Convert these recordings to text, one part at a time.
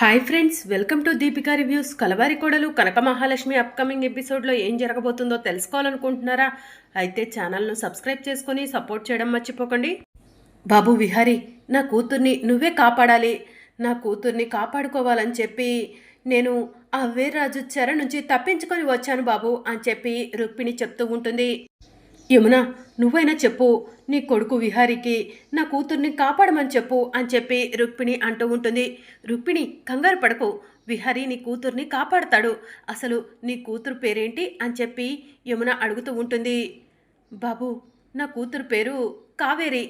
Hi friends welcome to Deepika reviews. Kalavari Kodalu Kanaka Mahalakshmi upcoming ఎపిసోడ్లో ఏం జరగబోతుందో తెలుసుకోవాలనుకుంటున్నారా? అయితే ఛానల్ను సబ్స్క్రైబ్ చేసుకొని సపోర్ట్ చేయడం మర్చిపోకండి. బాబు విహారీ నా కూతుర్ని నువ్వే కాపాడాలి. నా కూతుర్ని కాపాడుకోవాలని చెప్పి నేను ఆ వీర్రాజు చెర నుంచి తప్పించుకొని వచ్చాను బాబు అని చెప్పి రుక్మిణి చెప్తూ ఉంటుంది. యమున నువ్వైనా చెప్పు. నీ కొడుకు విహారికి నా కూతుర్ని కాపాడమని చెప్పు అని చెప్పి రుక్మిణి అంటూ ఉంటుంది. రుక్మిణి కంగారు పడకు. విహారి నీ కూతుర్ని కాపాడతాడు. అసలు నీ కూతురు పేరేంటి అని చెప్పి యమున అడుగుతూ ఉంటుంది. బాబు నా కూతురు పేరు కావేరి.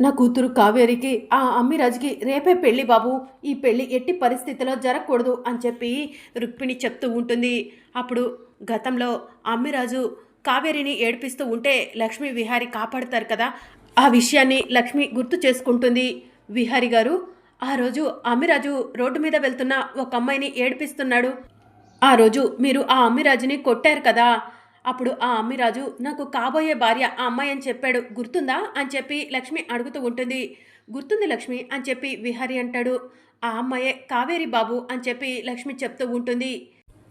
నా కూతురు కావేరికి ఆ అమ్మిరాజుకి రేపే పెళ్ళి బాబు. ఈ పెళ్ళి ఎట్టి పరిస్థితిలో జరగకూడదు అని చెప్పి రుక్మిణి చెప్తూ ఉంటుంది. అప్పుడు గతంలో అమ్మిరాజు కావేరిని ఏడిపిస్తూ ఉంటే లక్ష్మీ విహారి కాపాడుతారు కదా. ఆ విషయాన్ని లక్ష్మి గుర్తు చేసుకుంటుంది విహారి గారు. ఆ రోజు అమ్మిరాజు రోడ్డు మీద వెళ్తున్న ఒక అమ్మాయిని ఏడిపిస్తున్నాడు. ఆ రోజు మీరు ఆ అమ్మిరాజుని కొట్టారు కదా. అప్పుడు ఆ అమ్మిరాజు నాకు కాబోయే భార్య ఆ అమ్మాయి అని చెప్పాడు. గుర్తుందా? అని చెప్పి లక్ష్మి అడుగుతూ ఉంటుంది. గుర్తుంది లక్ష్మి అని చెప్పి విహారి అంటాడు. ఆ అమ్మాయే కావేరి బాబు అని చెప్పి లక్ష్మి చెప్తూ ఉంటుంది.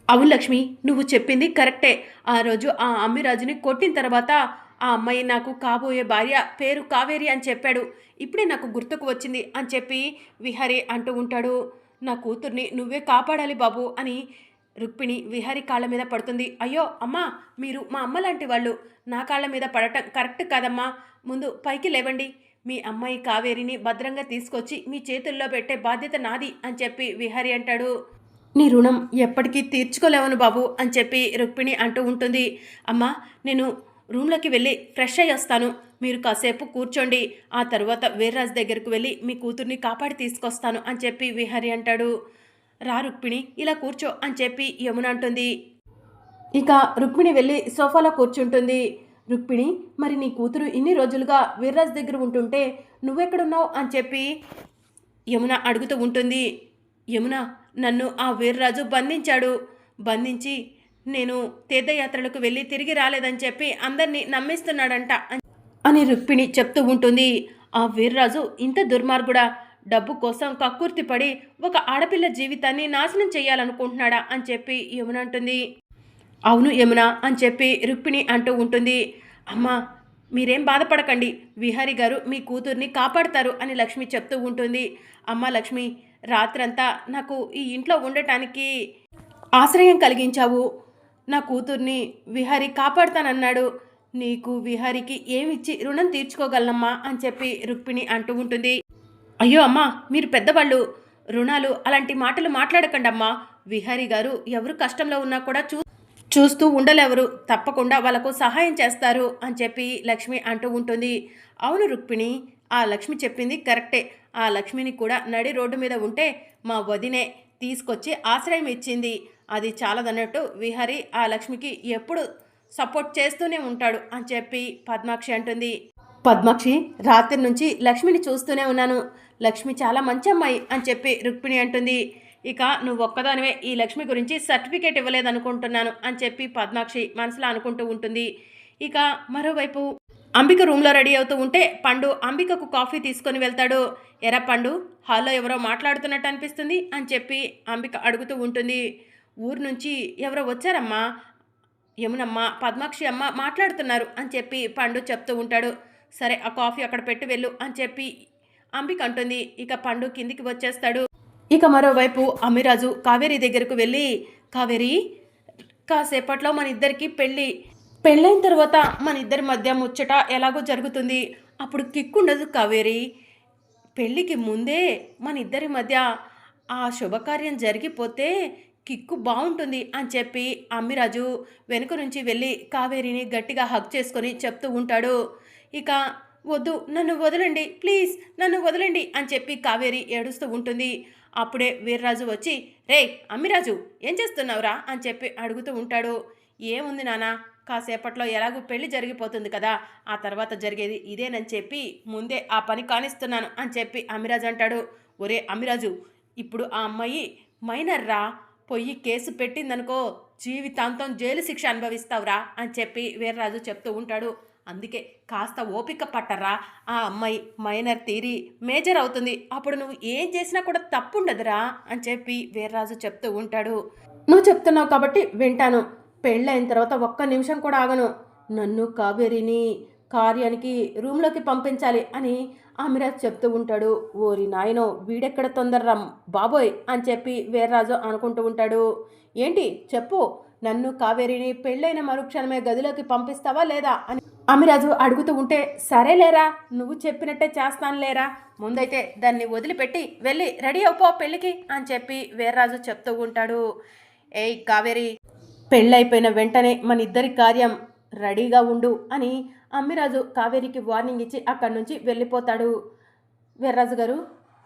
అవును లక్ష్మి నువ్వు చెప్పింది కరెక్టే. ఆ రోజు ఆ అమ్మిరాజుని కొట్టిన తర్వాత ఆ అమ్మాయి నాకు కాబోయే భార్య పేరు కావేరి అని చెప్పాడు. ఇప్పుడే నాకు గుర్తుకు వచ్చింది అని చెప్పి విహారి అంటూ ఉంటాడు. నా కూతుర్ని నువ్వే కాపాడాలి బాబు అని రుక్మిణి విహారి కాళ్ళ మీద పడుతుంది. అయ్యో అమ్మా మీరు మా అమ్మ లాంటి వాళ్ళు. నా కాళ్ళ మీద పడటం కరెక్ట్ కాదమ్మా. ముందు పైకి లేవండి. మీ అమ్మాయి కావేరిని భద్రంగా తీసుకొచ్చి మీ చేతుల్లో పెట్టే బాధ్యత నాది అని చెప్పి విహారి అంటాడు. నీ రుణం ఎప్పటికీ తీర్చుకోలేవను బాబు అని చెప్పి రుక్మిణి అంటూ ఉంటుంది. అమ్మా నేను రూమ్లోకి వెళ్ళి ఫ్రెష్ అయ్యి వస్తాను. మీరు కాసేపు కూర్చోండి. ఆ తర్వాత వీర్రాజ్ దగ్గరకు వెళ్ళి మీ కూతుర్ని కాపాడి తీసుకొస్తాను అని చెప్పి విహారి అంటాడు. రా రుక్మిణి ఇలా కూర్చో అని చెప్పి యమున అంటుంది. ఇక రుక్మిణి వెళ్ళి సోఫాలో కూర్చుంటుంది. రుక్మిణి మరి నీ కూతురు ఇన్ని రోజులుగా వీర్రాజ్ దగ్గర ఉంటుంటే నువ్వెక్కడున్నావు అని చెప్పి యమున అడుగుతూ ఉంటుంది. యమున నన్ను ఆ వీర్రాజు బంధించాడు. బంధించి నేను తీర్థయాత్రలకు వెళ్ళి తిరిగి రాలేదని చెప్పి అందరినీ నమ్మిస్తున్నాడంట అని రుక్మిణి చెప్తూ ఉంటుంది. ఆ వీర్రాజు ఇంత దుర్మార్గుడా డబ్బు కోసం కక్కుర్తి పడి ఒక ఆడపిల్ల జీవితాన్ని నాశనం చేయాలనుకుంటున్నాడా అని చెప్పి యమున అంటుంది. అవును యమున అని చెప్పి రుక్మిణి అంటూ ఉంటుంది. అమ్మా మీరేం బాధపడకండి. విహారి గారు మీ కూతుర్ని కాపాడతారు అని లక్ష్మి చెప్తూ ఉంటుంది. అమ్మ లక్ష్మి రాత్రంతా నాకు ఈ ఇంట్లో ఉండటానికి ఆశ్రయం కలిగించావు. నా కూతుర్ని విహారి కాపాడుతానన్నాడు. నీకు విహారికి ఏమిచ్చి రుణం తీర్చుకోగలనమ్మా అని చెప్పి రుక్మిణి అంటూ ఉంటుంది. అయ్యో అమ్మా మీరు పెద్దవాళ్ళు. రుణాలు అలాంటి మాటలు మాట్లాడకండి అమ్మా విహారి గారు ఎవరు కష్టంలో ఉన్నా కూడా చూ చూస్తూ ఉండలేవరు. తప్పకుండా వాళ్ళకు సహాయం చేస్తారు అని చెప్పి లక్ష్మి అంటూ ఉంటుంది. అవును రుక్మిణి ఆ లక్ష్మి చెప్పింది కరెక్టే. ఆ లక్ష్మిని కూడా నడి రోడ్డు మీద ఉంటే మా వదినే తీసుకొచ్చి ఆశ్రయం ఇచ్చింది. అది చాలదన్నట్టు విహారి ఆ లక్ష్మికి ఎప్పుడు సపోర్ట్ చేస్తూనే ఉంటాడు అని చెప్పి పద్మాక్షి అంటుంది. పద్మాక్షి రాత్రి నుంచి లక్ష్మిని చూస్తూనే ఉన్నాను. లక్ష్మి చాలా మంచి అమ్మాయి అని చెప్పి రుక్మిణి అంటుంది. ఇక నువ్వు ఒక్కదానివే ఈ లక్ష్మి గురించి సర్టిఫికేట్ ఇవ్వలేదనుకుంటున్నాను అని చెప్పి పద్మాక్షి మనసులో అనుకుంటూ ఉంటుంది. ఇక మరోవైపు అంబిక రూమ్లో రెడీ అవుతూ ఉంటే పండు అంబికకు కాఫీ తీసుకొని వెళ్తాడు. ఎరా పండు హాల్లో ఎవరో మాట్లాడుతున్నట్టు అనిపిస్తుంది అని చెప్పి అంబిక అడుగుతూ ఉంటుంది. ఊరు నుంచి ఎవరో వచ్చారమ్మా? యమునమ్మ పద్మాక్షి అమ్మ మాట్లాడుతున్నారు అని చెప్పి పండు చెప్తూ ఉంటాడు. సరే ఆ కాఫీ అక్కడ పెట్టి వెళ్ళు అని చెప్పి అంబిక అంటుంది. ఇక పండు కిందికి వచ్చేస్తాడు. ఇక మరోవైపు అమ్మిరాజు కావేరి దగ్గరకు వెళ్ళి కావేరి కాసేపట్లో మన ఇద్దరికి పెళ్ళి. పెళ్ళైన తర్వాత మన ఇద్దరి మధ్య ముచ్చట ఎలాగో జరుగుతుంది. అప్పుడు కిక్కుండదు కావేరి. పెళ్ళికి ముందే మన ఇద్దరి మధ్య ఆ శుభకార్యం జరిగిపోతే కిక్కు బాగుంటుంది అని చెప్పి అమ్మిరాజు వెనుక నుంచి వెళ్ళి కావేరిని గట్టిగా హక్ చేసుకొని చెప్తూ ఉంటాడు. ఇక వద్దు నన్ను వదలండి ప్లీజ్ నన్ను వదలండి అని చెప్పి కావేరి ఏడుస్తూ ఉంటుంది. అప్పుడే వీర్రాజు వచ్చి రే అమ్మిరాజు ఏం చేస్తున్నావురా? అని చెప్పి అడుగుతూ ఉంటాడు. ఏముంది నానా? కాసేపట్లో ఎలాగూ పెళ్ళి జరిగిపోతుంది కదా. ఆ తర్వాత జరిగేది ఇదేనని చెప్పి ముందే ఆ పని కానిస్తున్నాను అని చెప్పి అమిరాజు అంటాడు. ఒరే అమిరాజు ఇప్పుడు ఆ అమ్మాయి మైనర్ రా. పొయ్యి కేసు పెట్టిందనుకో జీవితాంతం జైలు శిక్ష అనుభవిస్తావురా అని చెప్పి వీర్రాజు చెప్తూ ఉంటాడు. అందుకే కాస్త ఓపిక పట్టరా. ఆ అమ్మాయి మైనర్ తీరి మేజర్ అవుతుంది. అప్పుడు నువ్వు ఏం చేసినా కూడా తప్పు ఉండదురా అని చెప్పి వీర్రాజు చెప్తూ ఉంటాడు. నువ్వు చెప్తున్నావు కాబట్టి వింటాను. పెళ్ళైన తర్వాత ఒక్క నిమిషం కూడా ఆగను. నన్ను కావేరిని కార్యానికి రూమ్లోకి పంపించాలి అని అమిరాజ్ చెప్తూ ఉంటాడు. ఓరి నాయనో వీడెక్కడ తొందరరా? బాబోయ్! అని చెప్పి వీర్రాజు అనుకుంటూ ఉంటాడు. ఏంటి? చెప్పు. నన్ను కావేరిని పెళ్ళైన మరుక్షణమే గదిలోకి పంపిస్తావా లేదా అని అమిరాజు అడుగుతూ ఉంటే సరే లేరా నువ్వు చెప్పినట్టే చేస్తాను లేరా. ముందైతే దాన్ని వదిలిపెట్టి వెళ్ళి రెడీ అవుపో పెళ్ళికి అని చెప్పి వీర్రాజు చెప్తూ ఉంటాడు. ఏయ్ కావేరి! పెళ్ళైపోయిన వెంటనే మన ఇద్దరి కార్యం రెడీగా ఉండు అని అమ్మిరాజు కావేరికి వార్నింగ్ ఇచ్చి అక్కడి నుంచి వెళ్ళిపోతాడు. వీర్రాజు గారు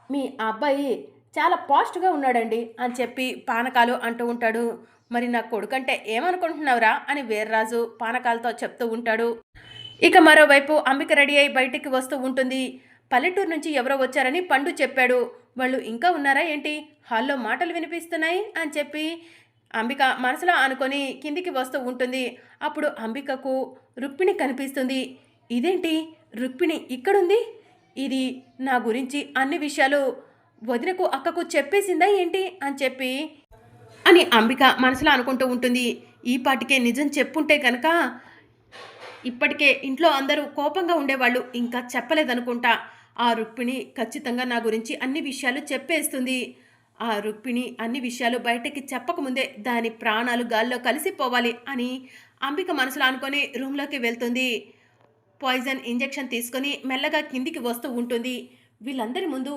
మీ అబ్బాయి చాలా పాస్ట్గా ఉన్నాడండి అని చెప్పి పానకాలు అంటూ ఉంటాడు. మరి నా కొడుకంటే ఏమనుకుంటున్నావురా అని వీర్రాజు పానకాలతో చెప్తూ ఉంటాడు. ఇక మరోవైపు అంబిక రెడీ అయి బయటికి వస్తూ ఉంటుంది. పల్లెటూరు నుంచి ఎవరో వచ్చారని పండు చెప్పాడు. వాళ్ళు ఇంకా ఉన్నారా ఏంటి? హాల్లో మాటలు వినిపిస్తున్నాయి అని చెప్పి అంబిక మనసులో అనుకొని కిందికి వస్తూ ఉంటుంది. అప్పుడు అంబికకు రుక్మిణి కనిపిస్తుంది. ఇదేంటి? రుక్మిణి ఇక్కడుంది? ఇది నా గురించి అన్ని విషయాలు వదినకు అక్కకు చెప్పేసిందా ఏంటి అని చెప్పి అని అంబిక మనసులో అనుకుంటూ ఉంటుంది. ఈ పాటికే నిజం చెప్పుంటే కనుక ఇప్పటికే ఇంట్లో అందరూ కోపంగా ఉండేవాళ్ళు ఇంకా చెప్పలేదనుకుంటా. ఆ రుక్మిణి ఖచ్చితంగా నా గురించి అన్ని విషయాలు చెప్పేస్తుంది. ఆ రుక్మిణి అన్ని విషయాలు బయటకి చెప్పకముందే దాని ప్రాణాలు గాల్లో కలిసిపోవాలి అని అంబిక మనసులో అనుకొని రూమ్లోకి వెళ్తుంది. పాయిజన్ ఇంజెక్షన్ తీసుకొని మెల్లగా కిందికి వస్తూ ఉంటుంది. వీళ్ళందరి ముందు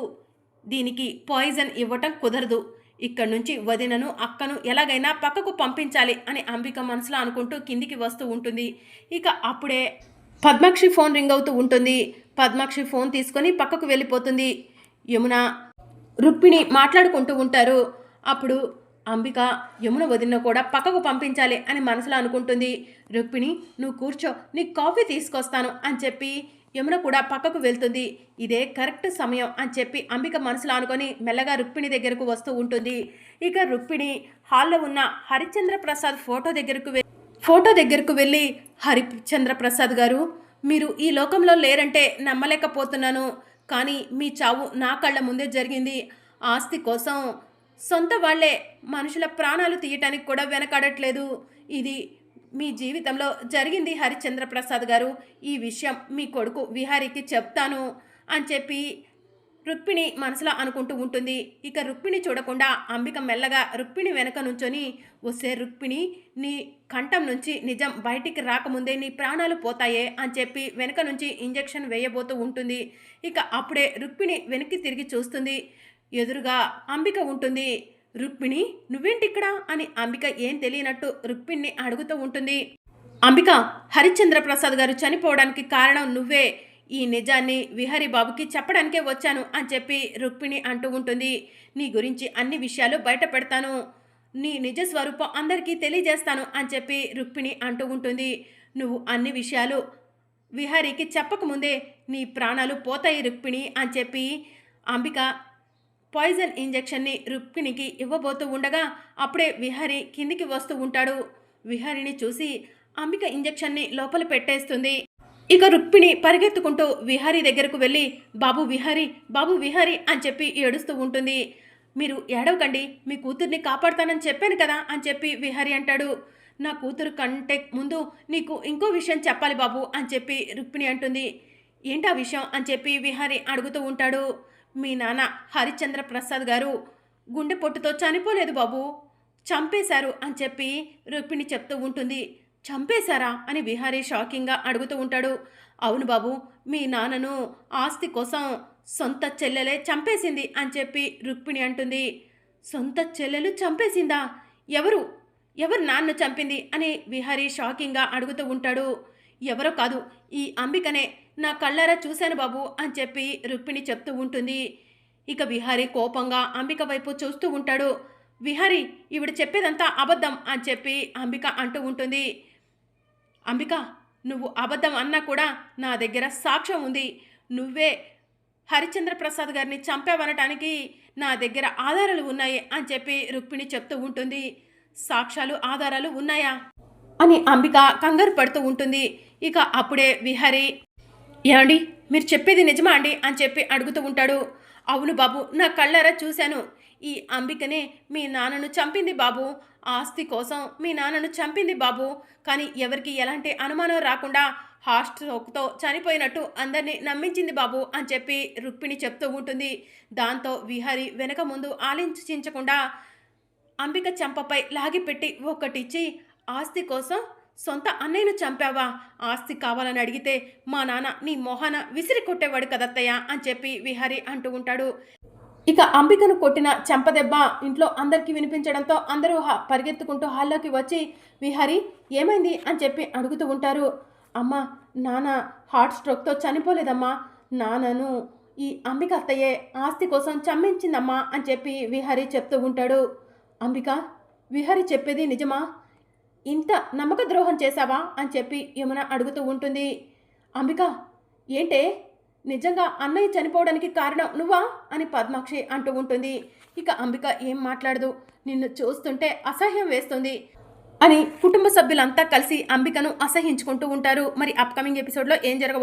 దీనికి పాయిజన్ ఇవ్వటం కుదరదు. ఇక్కడి నుంచి వదినను అక్కను ఎలాగైనా పక్కకు పంపించాలి అని అంబిక మనసులో అనుకుంటూ కిందికి వస్తూ ఉంటుంది. ఇక అప్పుడే పద్మాక్షి ఫోన్ రింగ్ అవుతూ ఉంటుంది. పద్మాక్షి ఫోన్ తీసుకొని పక్కకు వెళ్ళిపోతుంది. యమున రుక్మిణి మాట్లాడుకుంటూ ఉంటారు. అప్పుడు అంబిక యమున వదిన కూడా పక్కకు పంపించాలి అని మనసులో అనుకుంటుంది. రుక్మిణి నువ్వు కూర్చో నీకు కాఫీ తీసుకొస్తాను అని చెప్పి యమున కూడా పక్కకు వెళ్తుంది. ఇదే కరెక్ట్ సమయం అని చెప్పి అంబిక మనసులో అనుకొని మెల్లగా రుక్మిణి దగ్గరకు వస్తూ ఉంటుంది. ఇక రుక్మిణి హాల్లో ఉన్న హరిశ్చంద్ర ప్రసాద్ ఫోటో దగ్గరకు వె- ఫోటో దగ్గరకు వెళ్ళి హరిచంద్ర ప్రసాద్ గారు మీరు ఈ లోకంలో లేరంటే నమ్మలేకపోతున్నాను. కానీ మీ చావు నా కళ్ళ ముందే జరిగింది. ఆస్తి కోసం సొంత వాళ్ళే మనుషుల ప్రాణాలు తీయటానికి కూడా వెనకాడట్లేదు. ఇది మీ జీవితంలో జరిగింది హరిచంద్ర ప్రసాద్ గారు. ఈ విషయం మీ కొడుకు విహారీకి చెప్తాను అని చెప్పి రుక్మిణి మనసులో అనుకుంటూ ఉంటుంది. ఇక రుక్మిణి చూడకుండా అంబిక మెల్లగా రుక్మిణి వెనక నుంచొని వస్తే రుక్మిణి నీ కంఠం నుంచి నిజం బయటికి రాకముందే నీ ప్రాణాలు పోతాయే అని చెప్పి వెనక నుంచి ఇంజెక్షన్ వేయబోతూ ఉంటుంది. ఇక అప్పుడే రుక్మిణి వెనక్కి తిరిగి చూస్తుంది. ఎదురుగా అంబిక ఉంటుంది. రుక్మిణి నువ్వేంటి ఇక్కడ అని అంబిక ఏం తెలియనట్టు రుక్మిణిని అడుగుతూ ఉంటుంది. అంబిక హరిచంద్ర ప్రసాద్ గారు చనిపోవడానికి కారణం నువ్వే. ఈ నిజాన్ని విహరి బాబుకి చెప్పడానికే వచ్చాను అని చెప్పి రుక్మిణి అంటూ ఉంటుంది. నీ గురించి అన్ని విషయాలు బయట పెడతాను. నీ నిజ స్వరూపం అందరికీ తెలియజేస్తాను అని చెప్పి రుక్మిణి అంటూ ఉంటుంది. నువ్వు అన్ని విషయాలు విహారీకి చెప్పకముందే నీ ప్రాణాలు పోతాయి రుక్మిణి అని చెప్పి అంబిక పాయిజన్ ఇంజెక్షన్ని రుక్మిణికి ఇవ్వబోతూ ఉండగా అప్పుడే విహారి కిందికి వస్తూ ఉంటాడు. విహారిని చూసి అంబిక ఇంజెక్షన్ని లోపల పెట్టేస్తుంది. ఇక రుక్మిణి పరిగెత్తుకుంటూ విహారీ దగ్గరకు వెళ్ళి బాబు విహారీ బాబు విహారీ అని చెప్పి ఏడుస్తూ ఉంటుంది. మీరు ఏడవకండి మీ కూతుర్ని కాపాడుతానని చెప్పాను కదా అని చెప్పి విహారీ అంటాడు. నా కూతురు కంటే ముందు నీకు ఇంకో విషయం చెప్పాలి బాబు అని చెప్పి రుక్మిణి అంటుంది. ఏంటా విషయం అని చెప్పి విహారీ అడుగుతూ ఉంటాడు. మీ నాన్న హరిచంద్ర ప్రసాద్ గారు గుండె పొట్టుతో చనిపోలేదు బాబు చంపేశారు అని చెప్పి రుక్మిణి చెప్తూ ఉంటుంది. చంపేశారా అని విహారీ షాకింగ్గా అడుగుతూ ఉంటాడు. అవును బాబు మీ నాన్నను ఆస్తి కోసం సొంత చెల్లెలే చంపేసింది అని చెప్పి రుక్మిణి అంటుంది. సొంత చెల్లెలు చంపేసిందా? ఎవరు? ఎవరు నాన్న చంపింది? అని విహారీ షాకింగ్గా అడుగుతూ ఉంటాడు. ఎవరో కాదు ఈ అంబికనే నా కళ్ళారా చూశాను బాబు అని చెప్పి రుక్మిణి చెప్తూ ఉంటుంది. ఇక విహారీ కోపంగా అంబిక వైపు చూస్తూ ఉంటాడు. విహారీ ఇవిడ చెప్పేదంతా అబద్ధం అని చెప్పి అంబిక అంటూ ఉంటుంది. అంబిక నువ్వు అబద్ధం అన్నా కూడా నా దగ్గర సాక్ష్యం ఉంది. నువ్వే హరిచంద్ర ప్రసాద్ గారిని చంపావనటానికి నా దగ్గర ఆధారాలు ఉన్నాయి అని చెప్పి రుక్మిణి చెప్తూ ఉంటుంది. సాక్ష్యాలు ఆధారాలు ఉన్నాయా? అని అంబిక కంగారు పడుతూ ఉంటుంది. ఇక అప్పుడే విహరి ఏమండి మీరు చెప్పేది నిజమా అండి అని చెప్పి అడుగుతూ ఉంటాడు. అవును బాబు నా కళ్ళారా చూశాను. ఈ అంబికనే మీ నాన్నను చంపింది బాబు. ఆస్తి కోసం మీ నాన్నను చంపింది బాబు. కానీ ఎవరికి ఎలాంటి అనుమానం రాకుండా హార్ట్ స్ట్రోక్తో చనిపోయినట్టు అందరినీ నమ్మించింది బాబు అని చెప్పి రుక్మిణి చెప్తూ ఉంటుంది. దాంతో విహారి వెనక ముందు ఆలోచించకుండా అంబిక చంపపై లాగిపెట్టి ఒకటిచ్చి ఆస్తి కోసం సొంత అన్నయ్యను చంపావా? ఆస్తి కావాలని అడిగితే మా నాన్న నీ మొహాన విసిరి కొట్టేవాడు కదత్తయ్య అని చెప్పి విహారి అంటూ ఉంటాడు. ఇక అంబికను కొట్టిన చెంపదెబ్బ ఇంట్లో అందరికీ వినిపించడంతో అందరూ పరిగెత్తుకుంటూ హాల్లోకి వచ్చి విహారి ఏమైంది? అని చెప్పి అడుగుతూ ఉంటారు. అమ్మ నాన్న హార్ట్ స్ట్రోక్తో చనిపోలేదమ్మా. నాన్నను ఈ అంబిక అత్తయ్యే ఆస్తి కోసం చమ్మించిందమ్మా అని చెప్పి విహారి చెప్తూ ఉంటాడు. అంబిక విహారి చెప్పేది నిజమా? ఇంత నమ్మక ద్రోహం చేశావా? అని చెప్పి యమున అడుగుతూ ఉంటుంది. అంబిక ఏంటే? నిజంగా అన్నయ్య చనిపోవడానికి కారణం నువ్వా? అని పద్మాక్షి అంటూ ఉంటుంది. ఇక అంబిక ఏం మాట్లాడదు. నిన్ను చూస్తుంటే అసహ్యం వేస్తుంది అని కుటుంబ సభ్యులంతా కలిసి అంబికను అసహించుకుంటూ ఉంటారు. మరి అప్కమింగ్ ఎపిసోడ్లో ఏం జరగబోతుంది